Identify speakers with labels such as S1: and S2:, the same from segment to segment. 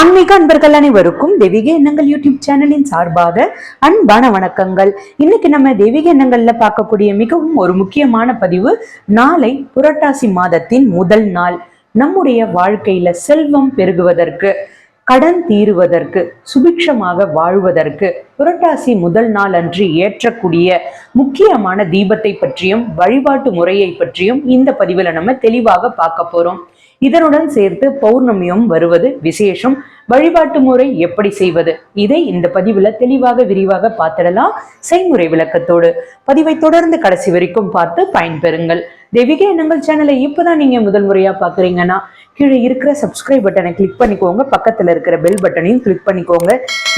S1: ஆன்மீக அன்பர்கள் அனைவருக்கும் தெய்வீக எண்ணங்கள் யூடியூப் சேனலின் சார்பாக அன்பான வணக்கங்கள். இன்னைக்கு நம்ம தெய்வீக எண்ணங்கள்ல பார்க்கக்கூடிய மிகவும் ஒரு முக்கியமான பதிவு நாளை புரட்டாசி மாதத்தின் முதல் நாள். நம்முடைய வாழ்க்கையில செல்வம் பெருகுவதற்கு கடன் தீருவதற்கு சுபிக்ஷமாக வாழ்வதற்கு புரட்டாசி முதல் நாள் அன்று ஏற்றக்கூடிய முக்கியமான தீபத்தை பற்றியும் வழிபாட்டு முறையை பற்றியும் இந்த பதிவில் நம்ம தெளிவாக பார்க்க போறோம். இதனுடன் சேர்த்து பௌர்ணமியும் வருவது விசேஷம். வழிபாட்டு முறை எப்படி செய்வது? இதை இந்த பதிவுல தெளிவாக விரிவாக பார்த்திடலாம். செய்முறை விளக்கத்தோடு. பதிவை தொடர்ந்து கடைசி வரைக்கும் பார்த்து பயன்பெறுங்கள். தெய்வீக எண்ணங்கள் சேனலை இப்பதான் நீங்க முதல் முறையா பாக்குறீங்கன்னா கீழே இருக்கிற சப்ஸ்கிரைப் பட்டனை கிளிக் பண்ணிக்கோங்க. பக்கத்துல இருக்கிற பெல் பட்டனையும் கிளிக் பண்ணிக்கோங்க.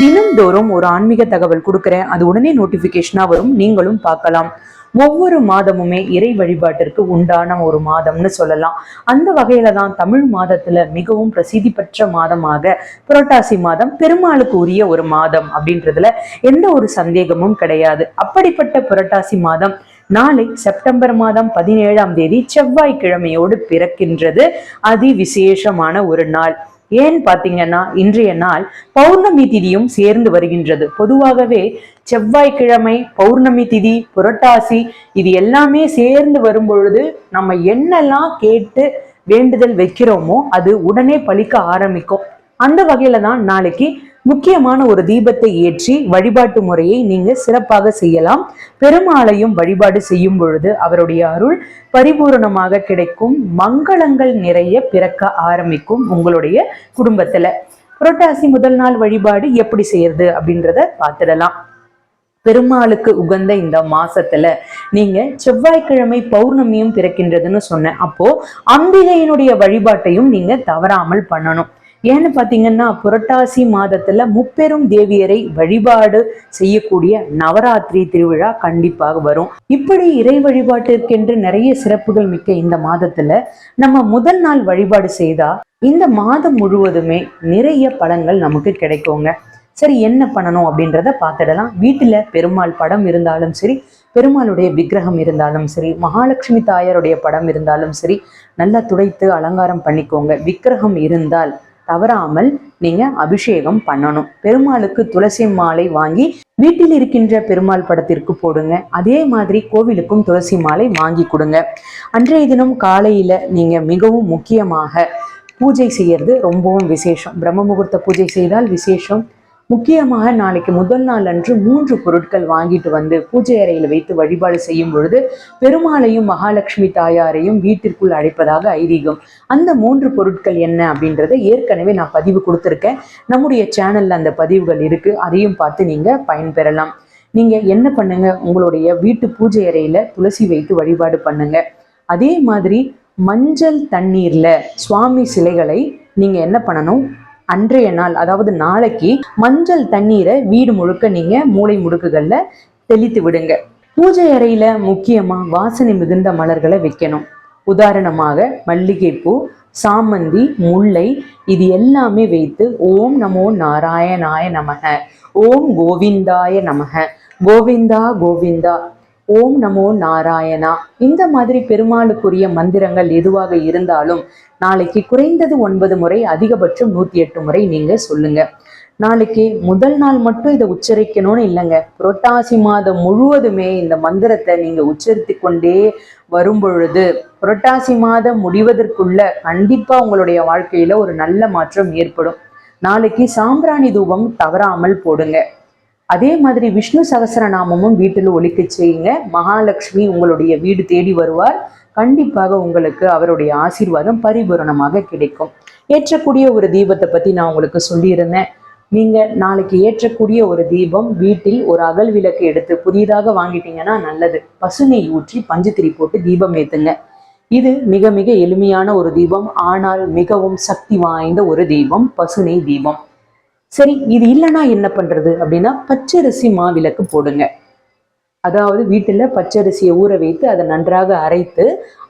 S1: தினந்தோறும் ஒரு ஆன்மீக தகவல் கொடுக்குறேன். அது உடனே நோட்டிபிகேஷனா வரும். நீங்களும் பார்க்கலாம். ஒவ்வொரு மாதமுமே இறை வழிபாட்டிற்கு உண்டான ஒரு மாதம்னு சொல்லலாம். அந்த வகையில தான் தமிழ் மாதத்துல மிகவும் பிரசித்தி பெற்ற மாதமாக புரட்டாசி மாதம் பெருமாளுக்கு உரிய ஒரு மாதம் அப்படின்றதுல எந்த ஒரு சந்தேகமும் கிடையாது. அப்படிப்பட்ட புரட்டாசி மாதம் நாளை செப்டம்பர் மாதம் பதினேழாம் தேதி செவ்வாய்க்கிழமையோடு பிறக்கின்றது. அதி விசேஷமான ஒரு நாள். ஏன் பாத்தீங்கன்னா இன்றைய நாள் பௌர்ணமி திதியும் சேர்ந்து வருகின்றது. பொதுவாகவே செவ்வாய்க்கிழமை பௌர்ணமி திதி புரட்டாசி இது எல்லாமே சேர்ந்து வரும் பொழுது நம்ம என்னெல்லாம் கேட்டு வேண்டுதல் வைக்கிறோமோ அது உடனே பழிக்க ஆரம்பிக்கும். அந்த வகையில தான் நாளைக்கு முக்கியமான ஒரு தீபத்தை ஏற்றி வழிபாட்டு முறையை நீங்க சிறப்பாக செய்யலாம். பெருமாளையும் வழிபாடு செய்யும் பொழுது அவருடைய அருள் பரிபூரணமாக கிடைக்கும். மங்களங்கள் நிறைய பிறக்க ஆரம்பிக்கும் உங்களுடைய குடும்பத்துல. புரட்டாசி முதல் நாள் வழிபாடு எப்படி செய்யறது அப்படின்றத பார்த்துடலாம். பெருமாளுக்கு உகந்த இந்த மாசத்துல நீங்க செவ்வாய்க்கிழமை பௌர்ணமியும் பிறக்கின்றதுன்னு சொன்னேன். அப்போ அம்பிகையினுடைய வழிபாட்டையும் நீங்க தவறாமல் பண்ணணும். ஏன்னு பாத்தீங்கன்னா புரட்டாசி மாதத்துல முப்பெரும் தேவியரை வழிபாடு செய்யக்கூடிய நவராத்திரி திருவிழா கண்டிப்பாக வரும். இப்படி இறை வழிபாட்டிற்கென்று நிறைய சிறப்புகள் மிக்க இந்த மாதத்துல நம்ம முதல் நாள் வழிபாடு செய்தா இந்த மாதம் முழுவதுமே நிறைய பலன்கள் நமக்கு கிடைக்குங்க. சரி என்ன பண்ணணும் அப்படின்றத பார்த்துடலாம். வீட்டுல பெருமாள் படம் இருந்தாலும் சரி பெருமாளுடைய விக்கிரகம் இருந்தாலும் சரி மகாலட்சுமி தாயாருடைய படம் இருந்தாலும் சரி நல்லா துடைத்து அலங்காரம் பண்ணிக்கோங்க. விக்கிரகம் இருந்தால் தவறாமல் நீங்க அபிஷேகம் பண்ணணும். பெருமாளுக்கு துளசி மாலை வாங்கி வீட்டில் இருக்கின்ற பெருமாள் படத்திற்கு போடுங்க. அதே மாதிரி கோவிலுக்கும் துளசி மாலை வாங்கி கொடுங்க. அன்றைய தினம் காலையில நீங்க மிகவும் முக்கியமாக பூஜை செய்யறது ரொம்பவும் விசேஷம். பிரம்ம முகூர்த்த பூஜை செய்தால் விசேஷம். முக்கியமாக நாளைக்கு முதல் நாள் அன்று மூன்று பொருட்கள் வாங்கிட்டு வந்து பூஜை அறையில் வைத்து வழிபாடு செய்யும் பொழுது பெருமாளையும் மகாலட்சுமி தாயாரையும் வீட்டிற்குள் அழைப்பதாக ஐதீகம். அந்த மூன்று பொருட்கள் என்ன அப்படின்றத ஏற்கனவே நான் பதிவு கொடுத்துருக்கேன். நம்முடைய சேனல்ல அந்த பதிவுகள் இருக்கு. அதையும் பார்த்து நீங்க பயன்பெறலாம். நீங்க என்ன பண்ணுங்க? உங்களுடைய வீட்டு பூஜை அறையில துளசி வைத்து வழிபாடு பண்ணுங்க. அதே மாதிரி மஞ்சள் தண்ணீர்ல சுவாமி சிலைகளை நீங்க என்ன பண்ணணும்? அன்றைய நாள் அதாவது நாளைக்கு மஞ்சள் தண்ணீரை வீடு முழுக்க நீங்க மூளை முடுக்குகள்ல தெளித்து விடுங்க. பூஜை அறையில முக்கியமா வாசனை மிகுந்த மலர்களை வைக்கணும். உதாரணமாக மல்லிகைப்பூ சாமந்தி முல்லை இது எல்லாமே வைத்து ஓம் நமோ நாராயணாய நமக ஓம் கோவிந்தாய நமக. கோவிந்தா கோவிந்தா. ஓம் நமோ நாராயணா. இந்த மாதிரி பெருமாளுக்குரிய மந்திரங்கள் எதுவாக இருந்தாலும் நாளைக்கு குறைந்தது ஒன்பது முறை அதிகபட்சம் நூத்தி எட்டு முறை நீங்க சொல்லுங்க. நாளைக்கு முதல் நாள் மட்டும் இதை உச்சரிக்கணும்னு இல்லைங்க. புரட்டாசி மாதம் முழுவதுமே இந்த மந்திரத்தை நீங்க உச்சரித்து கொண்டே வரும் பொழுது புரட்டாசி மாதம் முடிவதற்குள்ள கண்டிப்பா உங்களுடைய வாழ்க்கையில ஒரு நல்ல மாற்றம் ஏற்படும். நாளைக்கு சாம்பிராணி தூபம் தவறாமல் போடுங்க. அதே மாதிரி விஷ்ணு சகசரநாமமும் வீட்டில் ஒழிக்க செய்யுங்க. மகாலட்சுமி உங்களுடைய வீடு தேடி வருவார். கண்டிப்பாக உங்களுக்கு அவருடைய ஆசீர்வாதம் பரிபூரணமாக கிடைக்கும். ஏற்றக்கூடிய ஒரு தீபத்தை பற்றி நான் உங்களுக்கு சொல்லியிருந்தேன். நீங்கள் நாளைக்கு ஏற்றக்கூடிய ஒரு தீபம் வீட்டில் ஒரு அகல் விளக்கு எடுத்து புதிதாக வாங்கிட்டீங்கன்னா நல்லது. பசுனை ஊற்றி பஞ்சுத்திரி போட்டு தீபம் ஏற்றுங்க இது மிக மிக எளிமையான ஒரு தீபம். ஆனால் மிகவும் சக்தி வாய்ந்த ஒரு தீபம் பசுனை தீபம். சரி இது இல்லைன்னா என்ன பண்றது அப்படின்னா பச்சரிசி மாவிளக்கு போடுங்க. அதாவது வீட்டில் பச்சரிசியை ஊற வைத்து அதை நன்றாக அரைத்து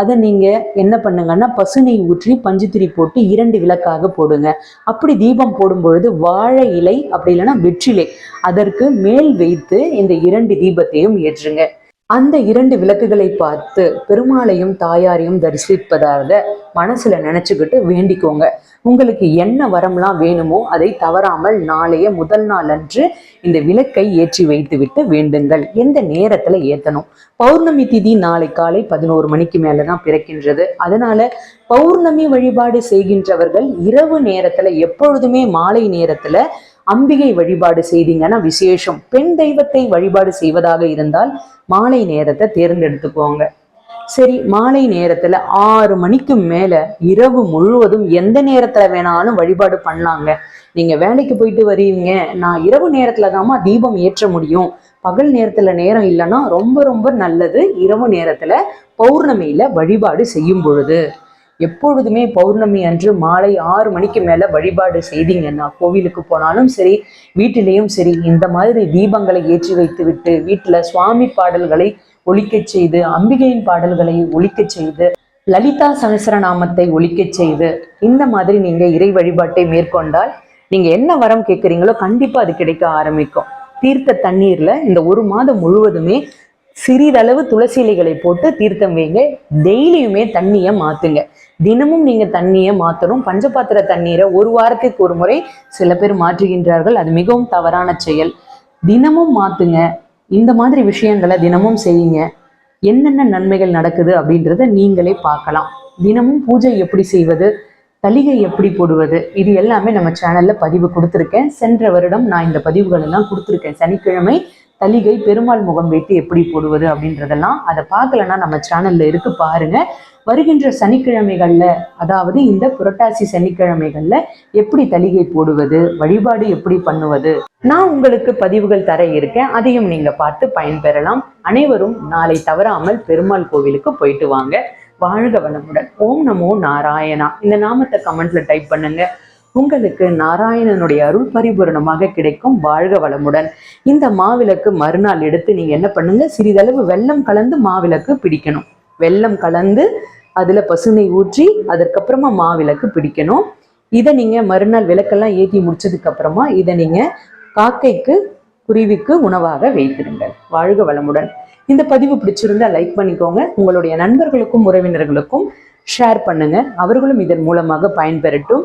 S1: அதை நீங்கள் என்ன பண்ணுங்கன்னா பசுனை ஊற்றி பஞ்சுத்திரி போட்டு இரண்டு விளக்காக போடுங்க. அப்படி தீபம் போடும்பொழுது வாழை இலை அப்படி இல்லைன்னா வெற்றிலை அதற்கு மேல் வைத்து இந்த இரண்டு தீபத்தையும் ஏற்றுங்க. அந்த இரண்டு விளக்குகளை பார்த்து பெருமாளையும் தாயாரையும் தரிசிப்பதாக மனசுல நினைச்சுக்கிட்டு வேண்டிக்கோங்க. உங்களுக்கு என்ன வரம்லாம் வேணுமோ அதை தவறாமல் நாளைய முதல் நாள் அன்று இந்த விளக்கை ஏற்றி வைத்துவிட்டு வேண்டுங்கள். எந்த நேரத்துல ஏத்தணும்? பௌர்ணமி திதி நாளை காலை பதினோரு மணிக்கு மேலதான் பிறக்கின்றது. அதனால பௌர்ணமி வழிபாடு செய்கின்றவர்கள் இரவு நேரத்துல எப்பொழுதுமே மாலை நேரத்துல அம்பிகை வழிபாடு செய்தீங்கன்னா விசேஷம். பெண் தெய்வத்தை வழிபாடு செய்வதாக இருந்தால் மாலை நேரத்தை தேர்ந்தெடுத்துக்கோங்க. சரி மாலை நேரத்துல ஆறு மணிக்கு மேல இரவு முழுவதும் எந்த நேரத்துல வேணாலும் வழிபாடு பண்ணலாங்க. நீங்க வேலைக்கு போயிட்டு வருவீங்க. நான் இரவு நேரத்துல தாமா தீபம் ஏற்ற முடியும். பகல் நேரத்துல நேரம் இல்லைன்னா ரொம்ப ரொம்ப நல்லது இரவு நேரத்துல பௌர்ணமியில வழிபாடு செய்யும் பொழுது. எப்பொழுதுமே பௌர்ணமி அன்று மாலை ஆறு மணிக்கு மேல வழிபாடு செய்தீங்கன்னா கோவிலுக்கு போனாலும் சரி வீட்டிலேயும் சரி இந்த மாதிரி தீபங்களை ஏற்றி வைத்து விட்டு வீட்டுல சுவாமி பாடல்களை ஒலிக்கச் செய்து அம்பிகையின் பாடல்களை ஒழிக்க செய்து லலிதா சகசரநாமத்தை ஒழிக்கச் செய்து இந்த மாதிரி நீங்க இறை வழிபாட்டை மேற்கொண்டால் நீங்க என்ன வரம் கேட்குறீங்களோ கண்டிப்பா அது கிடைக்க ஆரம்பிக்கும். தீர்த்த தண்ணீர்ல இந்த ஒரு மாதம் முழுவதுமே சிறிதளவு துளசி இலைகளை போட்டு தீர்த்தம் வைங்க. டெய்லியுமே தண்ணியை மாத்துங்க. தினமும் நீங்க தண்ணியை மாத்தணும். பஞ்சபாத்திர தண்ணீரை ஒரு வாரத்துக்கு ஒரு முறை சில பேர் மாற்றுகின்றார்கள். அது மிகவும் தவறான செயல். தினமும் மாத்துங்க. இந்த மாதிரி விஷயங்களை தினமும் செய்யுங்க. என்னென்ன நன்மைகள் நடக்குது அப்படின்றத நீங்களே பார்க்கலாம். தினமும் பூஜை எப்படி செய்வது? தலிகை எப்படி போடுவது? இது எல்லாமே நம்ம சேனல்ல பதிவு கொடுத்துருக்கேன். சென்ற வருடம் நான் இந்த பதிவுகள் எல்லாம் கொடுத்துருக்கேன். சனிக்கிழமை தலிகை பெருமாள் முகம் வைத்து எப்படி போடுவது அப்படின்றதெல்லாம் அதை பார்க்கலன்னா நம்ம சேனல்ல இருக்கு பாருங்க. வருகின்ற சனிக்கிழமைகள்ல அதாவது இந்த புரட்டாசி சனிக்கிழமைகள்ல எப்படி தலிகை போடுவது வழிபாடு எப்படி பண்ணுவது நான் உங்களுக்கு பதிவுகள் தர இருக்கேன். அதையும் நீங்க பார்த்து பயன்பெறலாம். அனைவரும் நாளை தவறாமல் பெருமாள் கோவிலுக்கு போயிட்டு வாங்க. வாழ்க வளமுடன். ஓம் நமோ நாராயணா. இந்த நாமத்தை கமெண்ட்ல டைப் பண்ணுங்க. உங்களுக்கு நாராயணனுடைய அருள் பரிபூரணமாக கிடைக்கும் வாழ்க வளமுடன். இந்த மாவிளக்கு மறுநாள் எடுத்து நீங்க என்ன பண்ணுங்க? சிறிதளவு வெள்ளம் கலந்து மாவிளக்கு பிடிக்கணும். வெள்ளம் கலந்து அதுல பசுனை ஊற்றி அதற்கப்புறமா மாவிளக்கு பிடிக்கணும். இதை நீங்க மறுநாள் விளக்கெல்லாம் ஏற்றி முடிச்சதுக்கு அப்புறமா இதை நீங்க காக்கைக்கு குருவிக்கு உணவாக வைத்திருங்கள். வாழ்க வளமுடன். இந்த பதிவு பிடிச்சிருந்தா லைக் பண்ணிக்கோங்க. உங்களுடைய நண்பர்களுக்கும் உறவினர்களுக்கும் ஷேர் பண்ணுங்க. அவர்களும் இதன் மூலமாக பயன்பெறட்டும்.